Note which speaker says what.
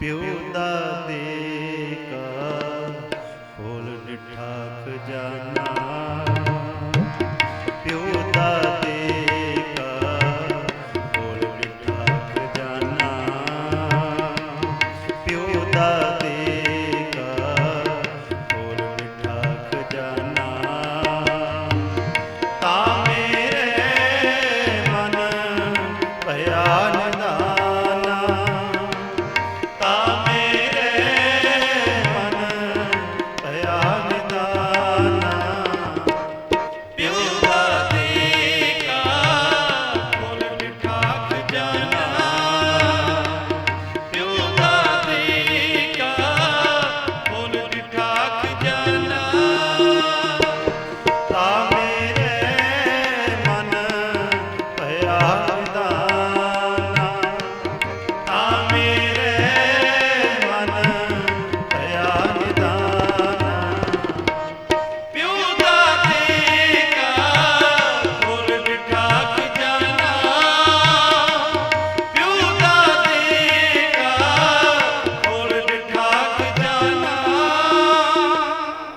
Speaker 1: ਪਿਉ ਦਾ ਦੇ ਕਾ ਫੁੱਲ ਡਿਠਾ ਖਜ਼ਾਨਾ ਪਿਉ ਦਾ ਦੇ ਕਾ ਫੁੱਲ ਡਿਠਾ ਖਜ਼ਾਨਾ ਪਿਉ ਦਾ ਦੇ